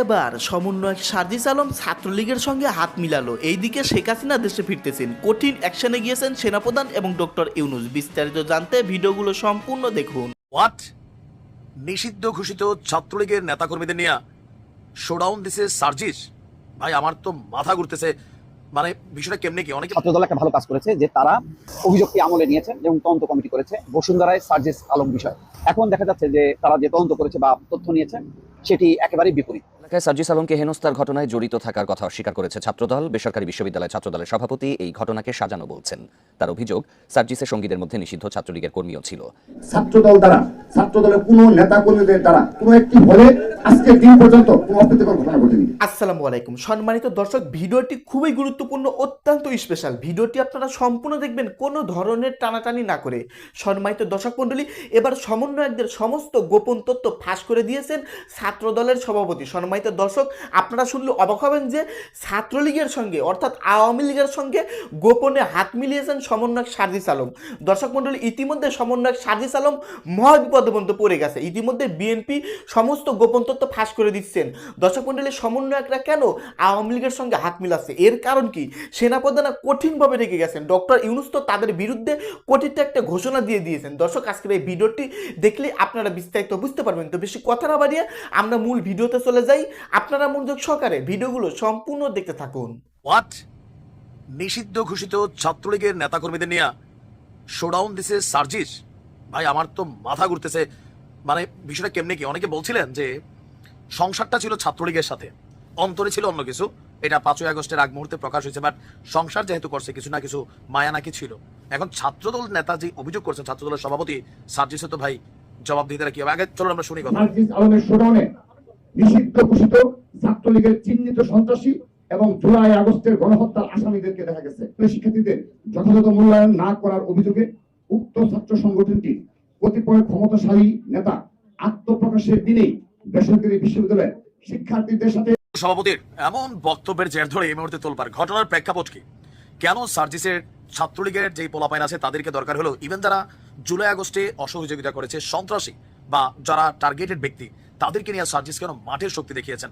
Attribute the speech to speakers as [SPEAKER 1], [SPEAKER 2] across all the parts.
[SPEAKER 1] এবার সমন্বয়ক সার্জিস আলম ছাত্রলীগের সঙ্গে হাত মিলালো। এইদিকে শেখ হাসিনা দেশে ফিরতেছেন। কঠিন অ্যাকশনে গিয়েছেন সেনাপ্রধান এবং ডক্টর ইউনুস। বিস্তারিত জানতে ভিডিওগুলো সম্পূর্ণ দেখুন।
[SPEAKER 2] হোয়াট? নিষিদ্ধ ঘোষিত ছাত্রলীগের নেতাকর্মীদের নিয়ে শোডাউন দিছে সার্জিস? ভাই আমার তো মাথা ঘুরতেছে। মানে বিষয়টা কেমনে কি? অনেকে
[SPEAKER 3] ছাত্রদল একটা ভালো কাজ করেছে যে তারা অভিযোগটি আমলে নিয়েছেন এবং তদন্ত কমিটি করেছে বসুন্ধরায় সার্জিস আলম বিষয়। এখন দেখা যাচ্ছে যে তারা যে তদন্ত করেছে বা তথ্য নিয়েছেন সেটি একেবারেই বিপরীত।
[SPEAKER 4] এলাকায় সার্জিস আলমকে হেনস্থার ঘটনায় জড়িত থাকার কথা অস্বীকার করেছে ছাত্রদল। বেসরকারি বিশ্ববিদ্যালয় ছাত্রদলের সভাপতি এই ঘটনাকে সাজানো বলছেন। তার অভিযোগ সার্জিসের সঙ্গীদের মধ্যে নিষিদ্ধ ছাত্রলীগের কর্মীও ছিল।
[SPEAKER 5] ছাত্রদল দ্বারা ছাত্রদলের কোনো নেতা কর্মীদের দ্বারা কোনো একটি হলে আজকের দিন পর্যন্ত কোনো অপ্রীতিকর ঘটনা ঘটেনি।
[SPEAKER 1] আসসালামু আলাইকুম। সম্মানিত দর্শক ভিডিওটি খুবই গুরুত্বপূর্ণ অত্যন্ত স্পেশাল ভিডিওটি আপনারা সম্পূর্ণ দেখবেন কোনো ধরনের টানাটানি না করে। সম্মানিত দর্শক মণ্ডলী এবার সমন্বয়কদের সমস্ত গোপন তথ্য ফাঁস করে দিয়েছেন ছাত্রদলের সভাপতি। সম্মানিত দর্শক, আপনারা শুনলে অবাক হবেন যে ছাত্রলীগের সঙ্গে, অর্থাৎ আওয়ামী লীগের সঙ্গে গোপনে হাত মিলিয়েছেন সমন্বয়ক সার্জিস আলম। দর্শক মণ্ডলী, ইতিমধ্যে সমন্বয়ক সার্জিস আলম মহাবিপদে পর্যন্ত পড়ে গেছে। ইতিমধ্যে বিএনপি সমস্ত গোপন তথ্য ফাঁস করে দিচ্ছেন। দর্শক মণ্ডলী, সমন্বয়করা কেন আওয়ামী লীগের সঙ্গে হাত মিলাচ্ছে? এর কারণ কি? সেনাপ্রধানা কঠিনভাবে রেগে গেছেন। ডক্টর ইউনুস তো তাদের বিরুদ্ধে কঠিন একটা ঘোষণা দিয়ে দিয়েছেন। দর্শক, আজকের এই ভিডিওটি দেখলে আপনারা বিস্তারিত বুঝতে পারবেন। তো বেশি কথা না বাড়িয়ে আমরা মূল ভিডিওতে চলে যাই। আপনারা মনোযোগ সহকারে ভিডিওগুলো সম্পূর্ণ দেখতে থাকুন।
[SPEAKER 2] হোয়াট নিষিদ্ধ ঘোষিত ছাত্রলীগের নেতাকর্মীদের নিয়ে শোডাউন দিছে সার্জিস? ভাই আমার তো মাথা ঘুরতেছে। মানে বিষয়টা কেমনে কি? অনেকে বলছিলেন যে সংসারটা ছিল ছাত্রলীগের সাথে। অন্তরে ছিল অন্য কিছু। এটা পাঁচই আগস্টের আগ মুহূর্তে প্রকাশ হয়েছে বাট সংসার যেহেতু করছে কিছু না কিছু মায়া নাকি ছিল। এখন ছাত্রদল নেতা যে অভিযোগ করছেন ছাত্রদলের সভাপতি সার্জিস তো ভাই জবাব দিতে কি হবে? আগে চলো আমরা শুনি কথা।
[SPEAKER 5] নিষিদ্ধ ঘোষিত ছাত্রলীগের চিহ্নিত সন্ত্রাসী এবং জুলাই আগস্টের গণহত্যার আসামিদেরকে দেখা গেছে। শিক্ষার্থীদের যথাযথ মূল্যায়ন না করার অভিযোগে উক্ত ছাত্র সংগঠনটি কতিপয় ক্ষমতাশালী নেতা আত্মপ্রকাশের দিনেই বেসরকারি বিশ্ববিদ্যালয়ে শিক্ষার্থীদের সাথে
[SPEAKER 2] সভাপতির এমন বক্তব্যের জের ধরে এই মুহূর্তে তোলপার ঘটনার প্রেক্ষাপট কি? কেন সার্জিসের ছাত্রলীগের যে পোলাপাইন আছে তাদেরকে দরকার হলো? ইভেন যারা জুলাই আগস্টে অসহযোগিতা করেছে সন্ত্রাসী বা যারা টার্গেটেড ব্যক্তি তাদেরকে নিয়ে সার্জিস কেন মাঠের শক্তি দেখিয়েছেন?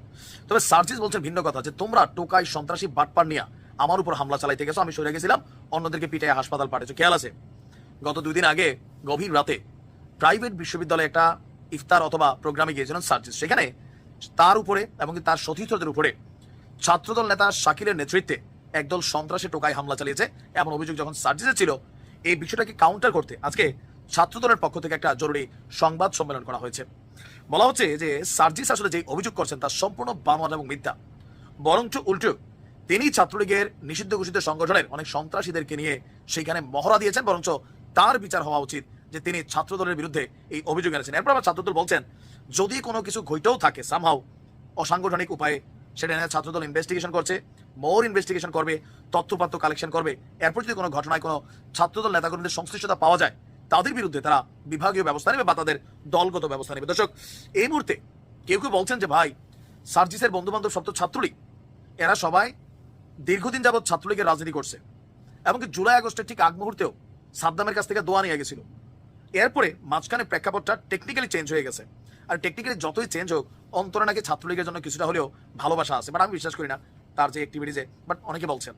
[SPEAKER 2] তবে সার্জিস বলছেন ভিন্ন কথা যে, তোমরা টোকাই সন্ত্রাসী বাটপার নিয়ে আমার উপর হামলা চালাইতে গেছো, আমি সরে গেছিলাম, অন্যদেরকে পিটায় হাসপাতাল পাঠিয়েছো। খেয়াল আছে? গত দুই দিন আগে, গভীর রাতে প্রাইভেট বিশ্ববিদ্যালয়ে একটা ইফতার অথবা প্রোগ্রামে গিয়েছিলেন সার্জিস। সেখানে তার উপরে এবং তার সতীর্থদের উপরে ছাত্রদল নেতা শাকিলের নেতৃত্বে একদল সন্ত্রাসী টোকায় হামলা চালিয়েছে। এমন অভিযোগ যখন সার্জিসে ছিল, এই বিষয়টাকে কাউন্টার করতে আজকে ছাত্রদলের পক্ষ থেকে একটা জরুরি সংবাদ সম্মেলন করা হয়েছে। বলা হচ্ছে যে সার্জিস আসলে যে অভিযোগ করছেন তা সম্পূর্ণ বানোয়াট এবং মিথ্যা। বরঞ্চ উল্টো, তিনি ছাত্রলীগের নিষিদ্ধ ঘোষিত সংগঠনের অনেক সন্ত্রাসীদেরকে নিয়ে সেখানে মহড়া দিয়েছেন, বরঞ্চ তার বিচার হওয়া উচিত যে তিনি ছাত্রদলের বিরুদ্ধে এই অভিযোগ এনেছেন। এরপর আবার ছাত্রদল বলছেন, যদি কোনো কিছু ঘটেও থাকে সামহাও অসাংগঠনিক উপায়ে, সেটা নিয়ে ছাত্রদল ইনভেস্টিগেশন করছে মোর ইনভেস্টিগেশন করবে তথ্যপাত্র কালেকশন করবে। এরপর যদি কোনো ঘটনায় কোনো ছাত্রদল নেতাকর্মীদের সংশ্লিষ্টতা পাওয়া যায় তাদের বিরুদ্ধে তারা বিভাগীয় ব্যবস্থা নেবে বা তাদের দলগত ব্যবস্থা নেবে। দর্শক, এই মুহূর্তে কেউ কেউ বলছেন যে, ভাই, সার্জিসের বন্ধু বান্ধব সব তো ছাত্রলীগ, এরা সবাই দীর্ঘদিন যাবৎ ছাত্রলীগের রাজনীতি করছে এমনকি জুলাই আগস্টের ঠিক আগ মুহূর্তেও সাদ্দামের কাছ থেকে দোয়া নিয়ে গেছিল। এরপরে মাঝখানে প্রেক্ষাপটটা টেকনিক্যালি চেঞ্জ হয়ে গেছে। আর টেকনিক্যালি যতই চেঞ্জ হোক, অন্তরে নাকি ছাত্রলীগের জন্য কিছুটা হলেও ভালোবাসা আছে। বাট আমি বিশ্বাস করি না তার যে অ্যাক্টিভিটিজে বাট অনেকে বলছেন।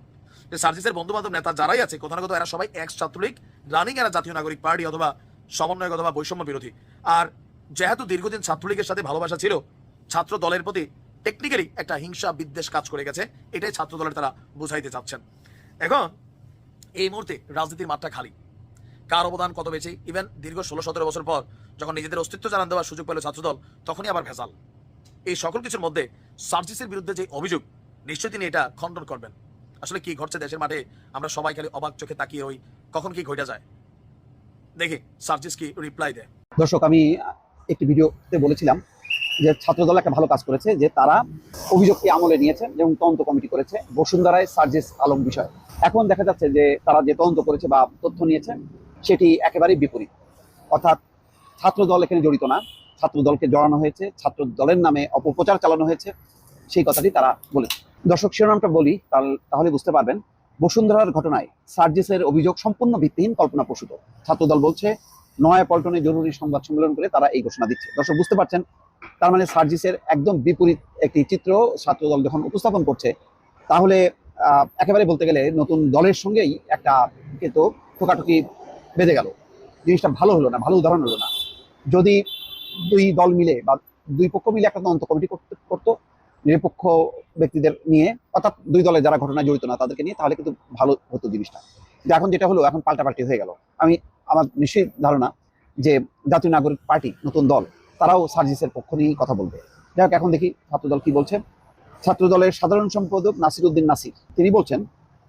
[SPEAKER 2] যে সার্জিসের বন্ধু বান্ধব নেতা যারাই আছে, কোথাও না কোথাও এরা সবাই এক্স ছাত্রলীগ রানিং এরা জাতীয় নাগরিক পার্টি অথবা সমন্বয়ক অথবা বৈষম্য বিরোধী। আর যেহেতু দীর্ঘদিন ছাত্রলীগের সাথে ভালোবাসা ছিল, ছাত্র দলের প্রতি টেকনিক্যালি একটা হিংসা বিদ্বেষ কাজ করে গেছে, এটাই ছাত্র দলের তারা বুঝাইতে চাচ্ছেন। এখন, এই মুহূর্তে রাজনীতির মাঠটা খালি। কার অবদান কত বেশি? ইভেন দীর্ঘ ষোলো সতেরো বছর পর যখন নিজেদের অস্তিত্ব জানান দেওয়ার সুযোগ পেল ছাত্রদল তখনই আবার ভেজাল। এই সকল কিছুর মধ্যে সার্জিসের বিরুদ্ধে যে অভিযোগ, নিশ্চয়ই তিনি এটা খণ্ডন করবেন। আসলে কি ঘটছে দেশের মাঠে? আমরা সবাই খালি অবাক চোখে তাকিয়ে ওই কখন কি ঘটে যায়? দেখি, সার্জিস কি রিপ্লাই দেয়?
[SPEAKER 3] দর্শক, আমি একটি ভিডিওতে বলেছিলাম যে ছাত্রদল একটা ভালো কাজ করেছে, যে তারা অভিযোগটি আমলে নিয়েছেন এবং তদন্ত কমিটি করেছে বসুন্ধরায় সার্জিস আলম বিষয়। এখন দেখা যাচ্ছে যে তারা যে তদন্ত করেছে বা তথ্য নিয়েছে, সেটি একেবারেই বিপরীত। অর্থাৎ ছাত্রদল এখানে জড়িত না। ছাত্রদলকে জড়ানো হয়েছে ছাত্র দলের নামে অপপ্রচার চালানো হয়েছে সেই কথাটি তারা বলেছে। দর্শক, শিরোনামটা বলি তাহলে- বুঝতে পারবেন, বসুন্ধরার ঘটনায় সার্জিসের অভিযোগ সম্পূর্ণ ভিত্তিহীন কল্পনাপ্রসূত ছাত্রদল বলছে, নয়া পল্টনে জরুরি সংবাদ সম্মেলন করে তারা এই ঘোষণা দিচ্ছে। দর্শক, বুঝতে পারছেন, তার মানে সার্জিসের একদম বিপরীত একটি চিত্র ছাত্রদল যখন উপস্থাপন করছে, তাহলে একেবারে বলতে গেলে নতুন দলের সঙ্গেই একটা কিন্তু ঠোকাঠুকি বেঁধে গেল। জিনিসটা ভালো হলো না, ভালো উদাহরণ হলো না। যদি দুই দল মিলে বা দুই পক্ষ মিলে একটা তদন্ত কমিটি করতে, করতো নিরপেক্ষ ব্যক্তিদের নিয়ে, অর্থাৎ দুই দলে যারা ঘটনায় জড়িত না, তাদেরকে নিয়ে তাহলে কিন্তু ভালো হতো জিনিসটা। কিন্তু এখন যেটা হলো, এখন পাল্টাপাল্টি হয়ে গেল। আমি, আমার নিশ্চিত ধারণা যে জাতীয় নাগরিক পার্টি, নতুন দল, তারাও সার্জিসের পক্ষ নিয়েই কথা বলবে। যাই হোক, এখন দেখি ছাত্রদল কি বলছে। ছাত্রদলের সাধারণ সম্পাদক নাসির উদ্দিন নাসির, তিনি বলছেন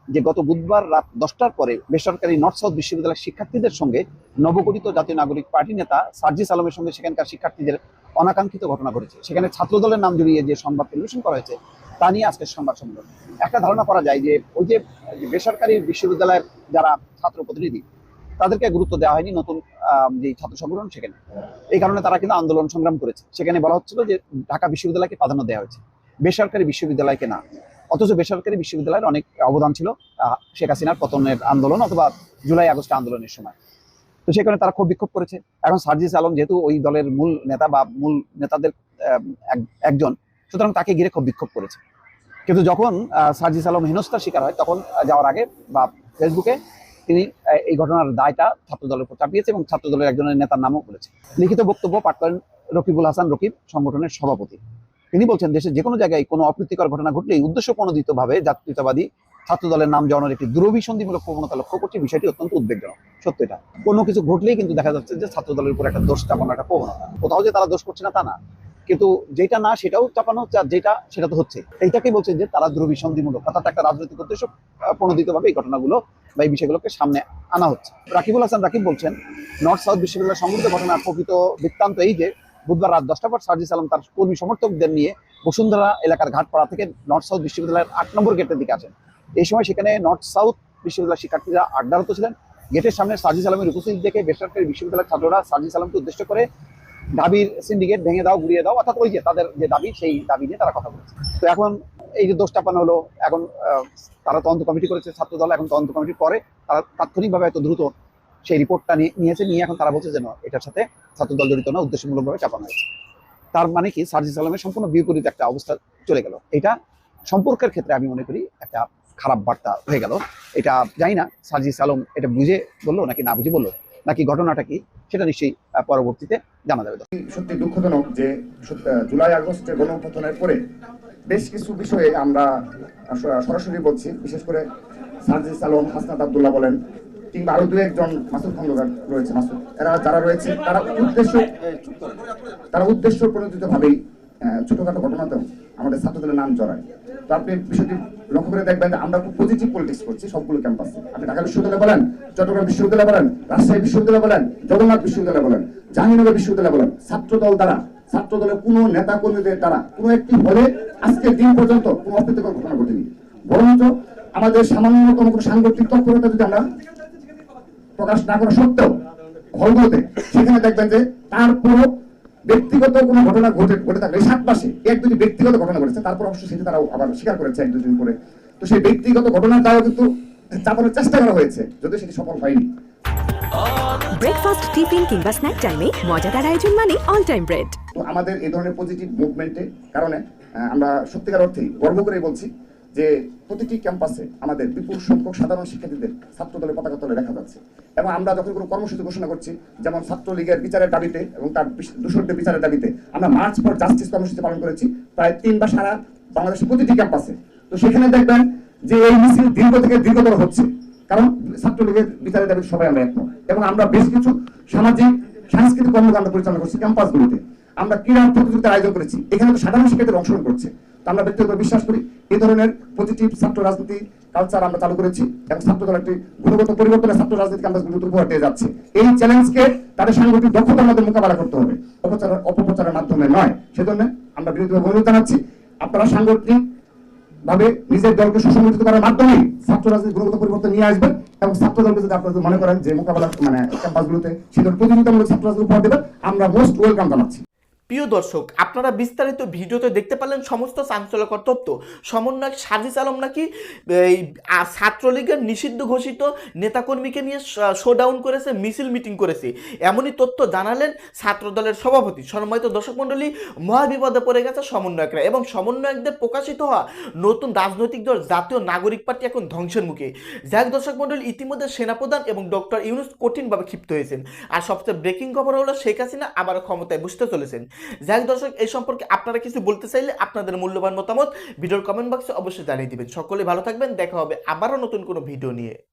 [SPEAKER 3] যে গত বুধবার রাত দশটার পরে বেসরকারি নর্থ সাউথ বিশ্ববিদ্যালয়ের শিক্ষার্থীদের সঙ্গে নবগঠিত জাতীয় নাগরিক পার্টি নেতা সার্জিস আলমের সঙ্গে সেখানকার শিক্ষার্থীদের অনাকাঙ্ক্ষিত ঘটনা ঘটেছে। সেখানে ছাত্রদলের নাম জড়িয়ে যে সংবাদ পরিবেশন করা হয়েছে, তা নিয়ে আজকের সংবাদ সম্মেলন। একটা ধারণা করা যায় যে ওই যে বেসরকারি বিশ্ববিদ্যালয়ের যারা ছাত্র প্রতিনিধি, তাদেরকে গুরুত্ব দেওয়া হয়নি নতুন যে ছাত্র সংগঠন সেখানে। এই কারণে তারা কিন্তু আন্দোলন সংগ্রাম করেছে। সেখানে বলা হচ্ছিল যে ঢাকা বিশ্ববিদ্যালয়কে প্রাধান্য দেওয়া হয়েছে। বেসরকারি বিশ্ববিদ্যালয়কে না। অথচ বেসরকারি বিশ্ববিদ্যালয়ের অনেক অবদান ছিল শেখ হাসিনার পতনের আন্দোলন অথবা জুলাই আগস্ট আন্দোলনের সময়। তো সেখানে তারা খুব বিক্ষোভ করেছে। এখন সার্জিস আলম যেহেতু ওই দলের মূল নেতা বা মূল নেতাদের একজন, সুতরাং তাকে ঘিরে খুব বিক্ষোভ করেছে। কিন্তু যখন সার্জিস আলম হেনস্থার শিকার হয়, তখন যাওয়ার আগে বা ফেসবুকে তিনি এই ঘটনার দায়টা ছাত্র দলের উপর চাপিয়েছে এবং ছাত্র দলের একজনের নেতার নামও বলেছে। লিখিত বক্তব্য পাঠ করেন রকিবুল হাসান রকিব সংগঠনের সভাপতি। তিনি বলছেন, দেশের যে কোনো জায়গায় কোনো অপ্রীতিকর ঘটনা ঘটলেই উদ্দেশ্য প্রণোদিতভাবে জাতীয়তাবাদী ছাত্র দলের নাম জড়ানোর একটি দুরভিসন্ধিমূলক প্রবণতা লক্ষ্য করছে, বিষয়টি অত্যন্ত উদ্বেগজনক। সত্য এটা। কোনো কিছু ঘটলেই কিন্তু দেখা যাচ্ছে যে ছাত্র দলের উপর একটা দোষ চাপানোর একটা প্রবণতা। কোথাও যে তারা দোষ করছে না, তা না। কিন্তু যেটা না, সেটাও চাপানো যেটা, সেটা তো হচ্ছে। এইটাকেই বলছে যে তারা দুরভিসন্ধিমূলক। অর্থাৎ একটা রাজনৈতিক উদ্দেশ্য প্রণোদিতভাবে এই ঘটনাগুলো বা এই বিষয়গুলোকে সামনে আনা হচ্ছে। রাকিবুল হাসান রাকিব বলছেন, নর্থ সাউথ বিশ্ববিদ্যালয় সংঘটিত ঘটনার প্রকৃত বৃত্তান্ত এই যে, বুধবার রাত দশটা পর সার্জিস আলম তার কর্মী সমর্থকদের নিয়ে বসুন্ধরা এলাকার ঘাটপাড়া থেকে নর্থ সাউথ বিশ্ববিদ্যালয়ের আট নম্বর গেটের দিকে আসেন। এই সময় সেখানে নর্থ সাউথ বিশ্ববিদ্যালয়ের শিক্ষার্থীরা আড্ডারত ছিলেন। গেটের সামনে সার্জিস সালামের উপস্থিতি দেখে বেসরকারি বিশ্ববিদ্যালয়ের ছাত্ররা সার্জিস আলমকে উদ্দেশ্য করে দাবির সিন্ডিকেট ভেঙে দাও, গুড়িয়ে দাও, অর্থাৎ ওই যে তাদের যে দাবি, সেই দাবি নিয়ে তারা কথা বলেছে। তো এখন এই যে দোষ চাপানো হলো, এখন তারা তদন্ত কমিটি করেছে ছাত্র দল এখন তদন্ত কমিটির পরে তারা তাৎক্ষণিকভাবে এত দ্রুত সেই রিপোর্টটা নিয়ে নিয়েছে, নিয়ে এখন তারা বলছে যেন এটার সাথে ছাত্র দল জড়িত না, উদ্দেশ্যমূলকভাবে চাপানো হয়েছে। তার মানে কি? সার্জিস আলমের সম্পূর্ণ বিপরীত একটা অবস্থা চলে গেল। এটা সম্পর্কের ক্ষেত্রে আমি মনে করি একটা খারাপ বার্তা হয়ে গেল। এটা জানি না, সার্জিস আলম এটা বুঝে বলল নাকি না বুঝে বলল? নাকি ঘটনাটা কি? সেটা নিশ্চয়ই পরবর্তীতে জানা যাবে।
[SPEAKER 5] সত্যি দুঃখজনক যে জুলাই আগস্টের গণঅভ্যুত্থানের পরে বেশ কিছু বিষয়ে আমরা সরাসরি বলছি। বিশেষ করে সার্জিস আলম, হাসনাত আবদুল্লাহ বলেন, কিংবা আরও দু একজন মাসুদ খন্দকার রয়েছে, মাসুদ। এরা যারা রয়েছে, তারা উদ্দেশ্য তারা উদ্দেশ্য প্রণোদিত ভাবেই ছোটখাটো ঘটনাতেও আমাদের ছাত্রদের নাম জড়ায়। তো আপনি বিষয়টি লক্ষ্য করে দেখবেন আমরা খুব পজিটিভ পলিটিক্স করছি সবগুলো ক্যাম্পাসে আপনি ঢাকা বিশ্ববিদ্যালয় বলেন, চট্টগ্রাম বিশ্ববিদ্যালয় বলেন, রাজশাহী বিশ্ববিদ্যালয় বলেন, জগন্নাথ বিশ্ববিদ্যালয় বলেন, জাহাঙ্গীরনগর বিশ্ববিদ্যালয় বলেন ছাত্র দল দ্বারা ছাত্র দলের কোনো নেতা কর্মীদের দ্বারা কোনো একটি হলে আজকের দিন পর্যন্ত কোনো অপ্রীতিকর ঘটনা ঘটেনি। বরঞ্চ আমাদের সামান্যতম কোনো সাংগঠনিক তৎপরতা যদি আমরা প্রকাশ না করা সত্ত্বেও হলগুলোতে সেখানে দেখবেন যে তারপরও ব্যক্তিগত কোনো ঘটনা ঘটে ঘটে থাকলে সাত মাসে এক দুটি ব্যক্তিগত ঘটনা ঘটেছে তারপর অবশ্য সেটি তারা আবার স্বীকার করেছে এক দুদিন পরে। তো সেই ব্যক্তিগত ঘটনার দ্বারাও কিন্তু চাপানোর চেষ্টা করা হয়েছে যদিও সেটি সফল হয়নি।
[SPEAKER 6] ব্রেকফাস্ট টিফিন কিংবা স্ন্যাক টাইমে মজাদার আয়োজন মানে অল টাইম ব্রেড
[SPEAKER 5] তো আমাদের এই ধরনের পজিটিভ মুভমেন্টের কারণে আমরা সত্যিকার অর্থেই গর্ব করে বলছি যে প্রতিটি ক্যাম্পাসে আমাদের বিপুল সংখ্যক সাধারণ শিক্ষার্থীদের ছাত্র দলের পতাকা তলে দেখা যাচ্ছে। এবং আমরা যখন কোনো কর্মসূচি ঘোষণা করছি, যেমন ছাত্রলীগের বিচারের দাবিতে এবং তার দূষণদের বিচারের দাবিতে আমরা মার্চ ফর জাস্টিস কর্মসূচি পালন করেছি, প্রায় তিন বা সারা বাংলাদেশের প্রতিটি ক্যাম্পাসে। তো সেখানে দেখবেন যে এই মিছিল দীর্ঘ থেকে দীর্ঘতর হচ্ছে। কারণ ছাত্রলীগের বিচারের দাবিতে সবাই আমরা একমত। এবং আমরা বেশ কিছু সামাজিক, সাংস্কৃতিক কর্মকাণ্ড পরিচালনা করছি ক্যাম্পাসগুলোতে। আমরা ক্রীড়া প্রতিযোগিতার আয়োজন করেছি। এখানে তো সাধারণ শিক্ষার্থীরা অংশগ্রহণ করছে। আমরা ব্যক্তিগত বিশ্বাস করি এই ধরনের পজিটিভ ছাত্র রাজনীতি কালচার আমরা চালু করেছি এবং ছাত্র দল একটি গুণগত পরিবর্তনের ছাত্র রাজনীতি ক্যাম্পাসগুলোতে উপহার দিয়ে যাচ্ছে। এই চ্যালেঞ্জকে তাদের সাংগঠনিক দক্ষতার মধ্যে মোকাবেলা করতে হবে। অপচার, অপপ্রচারের মাধ্যমে নয়। সেজন্য আমরা বিরোধীভাবে অনুরোধ জানাচ্ছি, আপনারা সাংগঠনিক ভাবে নিজের দলকে সুসংগঠিত করার মাধ্যমে ছাত্র রাজনীতি গুণগত পরিবর্তন নিয়ে আসবেন এবং ছাত্র দলকে যদি আপনারা মনে করেন যে মোকাবেলা মানে ক্যাম্পাসগুলোতে সেগুলো প্রতিযোগিতামূলক ছাত্র রাজনীতি উপহার দেবেন, আমরা মোস্ট ওয়েলকাম জানাচ্ছি।
[SPEAKER 1] প্রিয় দর্শক, আপনারা বিস্তারিত ভিডিওতে দেখতে পারলেন সমস্ত চাঞ্চল্যকর তথ্য। সমন্বয়ক সাজিস আলম নাকি, এই ছাত্রলীগের নিষিদ্ধ ঘোষিত নেতাকর্মীকে নিয়ে শোডাউন করেছে, মিছিল মিটিং করেছে। এমনই তথ্য জানালেন ছাত্রদলের সভাপতি। সম্মানিত দর্শক মণ্ডলী, মহাবিপদে পড়ে গেছে সমন্বয়করা এবং সমন্বয়কদের প্রকাশিত হওয়া নতুন রাজনৈতিক দল জাতীয় নাগরিক পার্টি এখন ধ্বংসের মুখে। যাক দর্শক মণ্ডলী, ইতিমধ্যে সেনাপ্রধান এবং ডক্টর ইউনুস কঠিনভাবে ক্ষিপ্ত হয়েছেন। আর সবচেয়ে ব্রেকিং খবর হলো শেখ হাসিনা আবারও ক্ষমতায় বসতে চলেছেন। যাক দর্শক, এই সম্পর্কে আপনারা কিছু বলতে চাইলে আপনাদের মূল্যবান মতামত ভিডিওর কমেন্ট বক্সে অবশ্যই জানিয়ে দিবেন। সকলে ভালো থাকবেন, দেখা হবে আবারও নতুন কোনো ভিডিও নিয়ে।